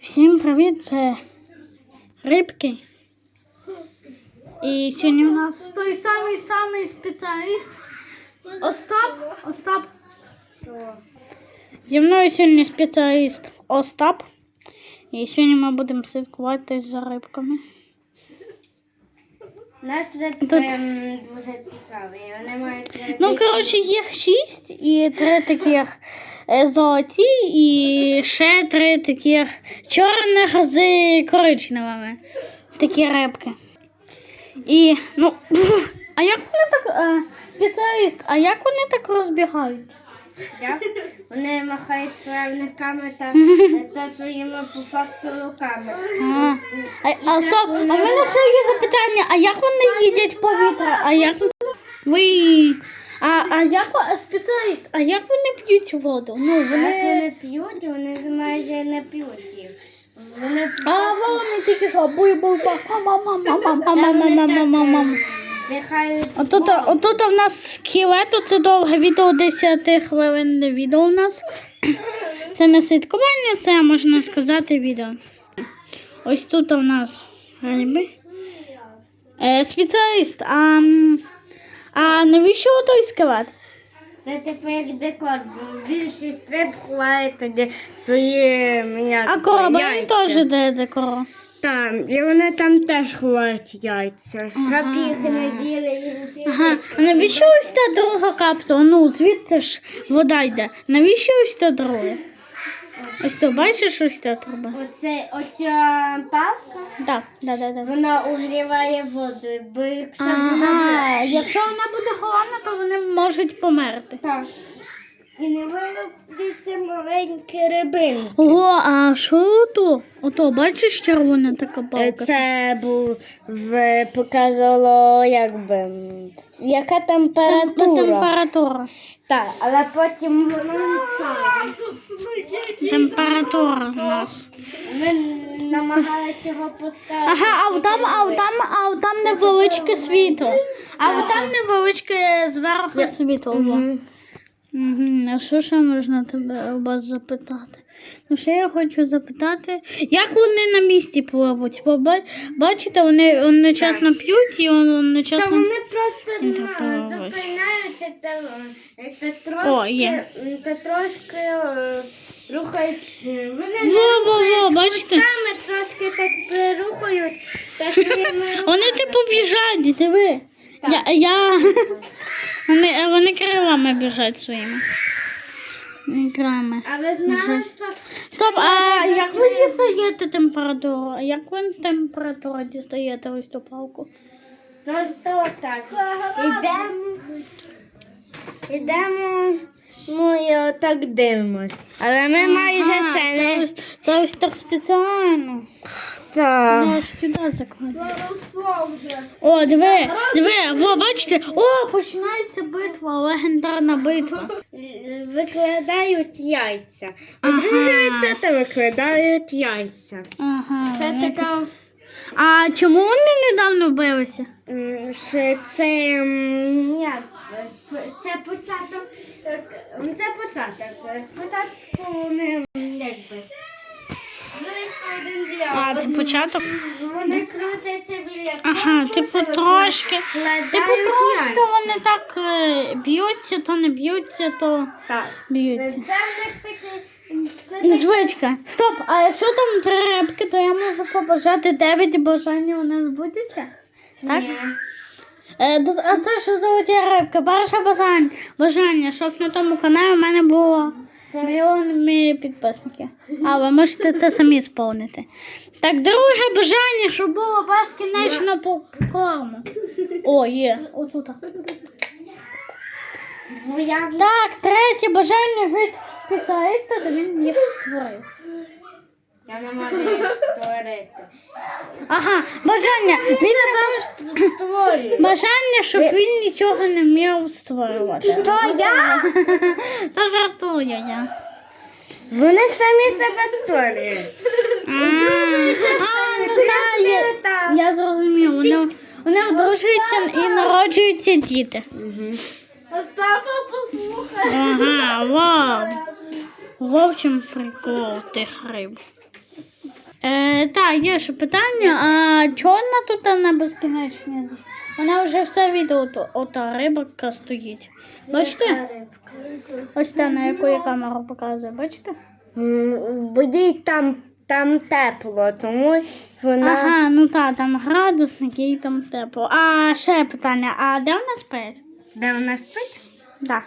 Всім привіт, це рибки. І сьогодні у нас той самий самий спеціаліст Остап. Остап. Зі мною сьогодні спеціаліст Остап. І сьогодні ми будемо слідкувати за рибками. Наш реп Тут- ем, дуже цікавий. Вони мають Ну, коротше, їх шість і три таких е, золоті, і ще три таких чорних з коричневими. Такі рибки. І, ну, а як вони так, е, спеціаліст, а як вони так розбігають? Вони махають правниками та, та своїми по факту руками. А, а, а стоп, а в мене ще є запитання, а як вони їдять повітря? А як ви. А, а як а, спеціаліст, а як вони п'ють воду? Ну, Як вони. вони п'ють, вони майже не п'ють їх. Вони А вони тільки що буй буй ба мама мама мама мама мама мама. Дихають. Отут, отут в нас скелет, це довге відео 10 хвилин відео у нас. Це не слідкування, це можна сказати відео. Ось тут у нас риби. Е, спеціаліст, а, а навіщо той скелет? Це типу як декор. Більшість риб ховають тоді свої м'ясо. А корабель теж де декоро. Так, і вони там теж ховають яйця, щоб їх не їли і. Ага, а навіщо ось та друга капсула? Ну, звідси ж вода йде. Навіщо ось та друга? Ось то бачиш ось та труба? Оце оця палка, Так, да, да, да. вона угріває воду, бо якщо Ага, якщо вона буде холодна, то вони можуть померти. так. І не вилупляться маленькі рибинки. Ого, а що то? Ото, бачиш червона така палка? Це був в показало якби яка Там- температура. температура. Так, але потім воно впало. Температура у нас. Ми намагалися його поставити. Ага, а там, а там, а там невеличке світло. А там невеличке зверху світло. Мгм. Угу. А що ще можна тебе у вас запитати? Ну, ще я хочу запитати, як вони на місці? Бо бачите, вони одночасно п'ють і Та вони просто Ну, зупиняються та, е, та трошки, О, є. та трошки рухають. е, Вони Во, во, во, бачите? трошки так перерухають та Вони типу біжать, диви. Я, я... Вони, е, вони крилами біжать своїми. Крилами. А ви знали, що Стоп, а як ви дістаєте температуру? А як ви температуру дістаєте ось ту палку? просто отак. Ідемо, ідемо, ну і отак дивимось. Але ми майже це не... Це ось так спеціально. Так. Ну, сюди закладу. О, диви, диви, во, бачите? О, починається битва, легендарна битва. Викладають яйця. Одружуються та викладають яйця. Ага. Це така А чому вони недавно билися? м, це м, це початок. е, Це початок. Спочатку вони м, якби. А, це початок? Вони крутяться біля Ага, типу трошки. Типу трошки вони так е, б'ються, то не б'ються, то б'ються. Звичка. Стоп, а якщо там три рибки, то я можу побажати дев'ять бажання у нас збудеться? Так? Е, а це що золоті рибки? Перше бажання, бажання, щоб на тому каналі в мене було мільйонами підписників. А ви можете це самі сповнити. Так, друге бажання, щоб було безкінечно по корму. О, є, отут. Ну, Так, третє бажання від спеціаліста, то він їх створив. Я не можу їх створити. Ага, бажання. Він не може... Створюю. Бажання, щоб він нічого не вмів створювати. Що я? Та жартую я. Вони самі себе створюють. А, а, ну так, я, я зрозумів. Вони, вони одружуються і народжуються діти. Остапа послухай. Ага, вау. В общем, прикол тих риб. Е, так, є ще питання. А чорна тут не безкінечна? Вона вже все відео, ота рибка стоїть. Бачите? Ось та, на яку я камеру показую, бачите? Бо їй там, там тепло, тому вона. Ага, ну так, там градусник і там тепло. А ще питання, а де вона спить? Де вона спить? Да.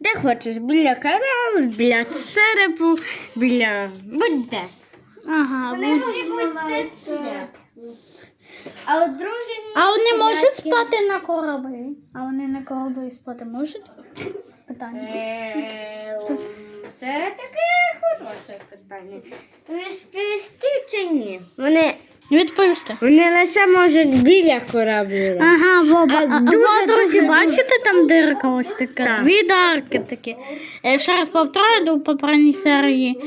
Де хочеш, біля корал, біля черепу, біля будь-де. Ага. Вони бу- всі будь-де. А. А вони можуть спати на кораблі? А вони на кораблі спати можуть? Питання. Е, Це таке хороше питання. Розповісти чи ні? Вони, Відповісти. вони лише можуть біля кораблю. Ага, во, А ба- а, дуже, друзі, дуже, бачите там дирка ось така? Так. Дві дарки такі. Е, ще раз повторюю, до попередній серії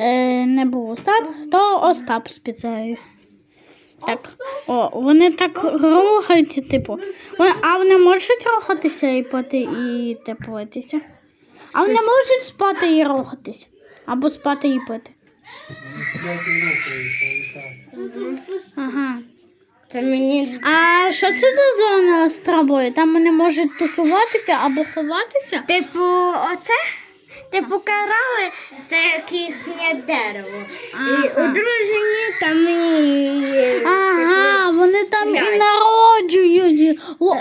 е, не був Остап, то Остап спеціаліст. Так. О, вони так рухають, типу. Вони- А вони можуть рухатися і пити, і теплитися? А вони можуть спати і рухатись? Або спати і пити. Ага. Це мені А що це за зона з травою? Там вони можуть тусуватися або ховатися? Типу, оце? Типу корали, це як їхнє дерево. І Ага. одружені там і. Ага, вони там і Глянь. Народжують. О,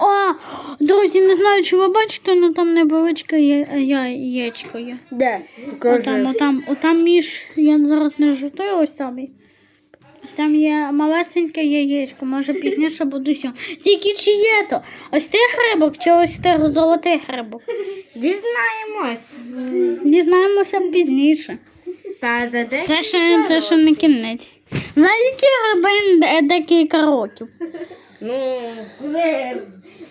друзі, не знаю, чи ви бачите, але там невеличке є, яєчко є. Де? Отам, отам, отам між, я зараз не жартую, ось там. є. Ось там є малесеньке яєчко, може пізніше буду сьо. Тільки чи є то? Ось тих рибок чи ось тих золотих рибок? Дізнаємось. Дізнаємося пізніше. Та за? Це ще, це ще не кінець. За які риби де- декілька років? Ну, коли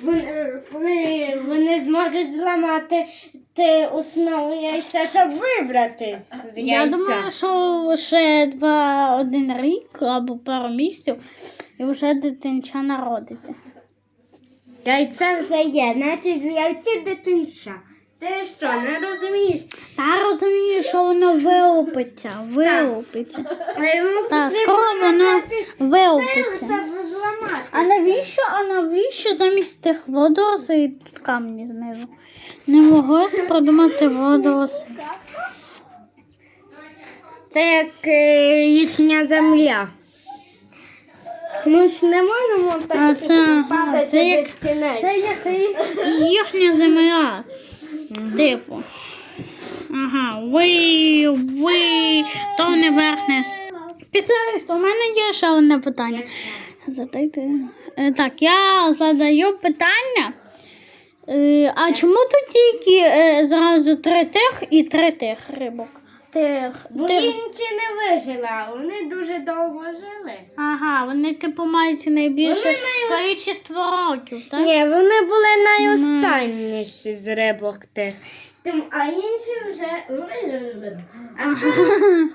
вони, коли вони зможуть зламати те основу яйця, щоб вибрати з яйця. Я думаю, що ще два один рік або пару місяців і вже дитинча народиться. Яйце вже є, значить в яйці дитинча. Ти що, не розумієш? Я розумію, що воно вилупиться, вилупиться. А йому Так, потрібно скоро воно вилупиться. А навіщо, а навіщо замість тих водоросей тут камні знизу? Не могли продумати водоросли. Це як е, їхня земля. Ми ж не можемо так А це, падати це як- безкінечно. Це як їхня земля. Типу. Ага, ви, ви, то не верхне. Спеціаліст, у мене є ще одне питання. Задайте. Е, Так, я задаю питання. Е, А чому тут тільки е, зразу три тих і три тих рибок? Тих, Бо тих. інші не вижили, а вони дуже довго жили. Ага, вони типу мають найбільше най- кількість років, так? Ні, вони були найостанніші з рибок тих. А інші вже. А, скоро-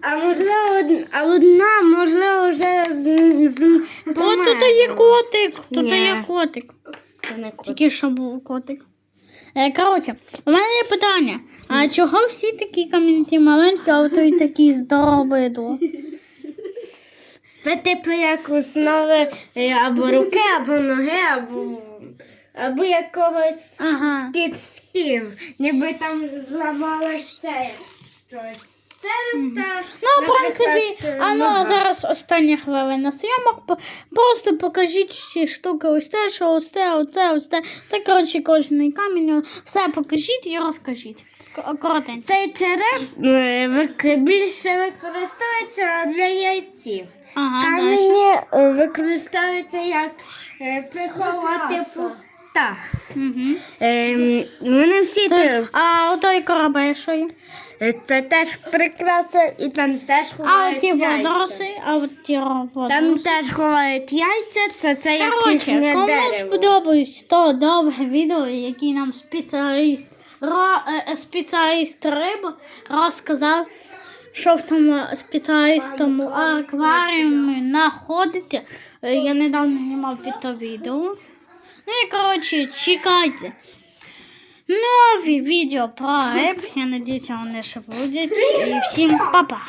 а можливо, а одна, можливо, вже з, з О, тут є котик, тут Ні. є котик. Це не кот. Тільки що був котик. Е, коротше, у мене є питання. А чого всі такі камінці маленькі, а той такий здоровий до? Це типу як основи е, або руки, або ноги, або, або якогось Ага. кіцьків. Ніби там зламалося щось. Ну, в принципі, а ну зараз остання хвилина зйомок. Просто покажіть всі штуки, ось те, що ось те, оце, ось те. Та коротше, кожний камінь. Все покажіть і розкажіть. Коротенько. Цей череп е, більше використовується для яйців. Ага, використовуються як е, приховати птах. Угу. Ем, вони всі те- А отой корабель, що є? Е, це теж прикраса, і там теж А ховають оті яйця. водоросли, а от ті Там теж ховають яйця, це, це як Коротше, їхнє кому дерево. сподобалось то довге відео, яке нам спеціаліст, ро, е, спеціаліст риби розказав, що в тому спеціалістому акваріумі знаходиться. Е, Я недавно знімав під то відео. Ну і коротше, чекайте. Нові відео про реп. Я надіюся, вони ще будуть. І всім па-па.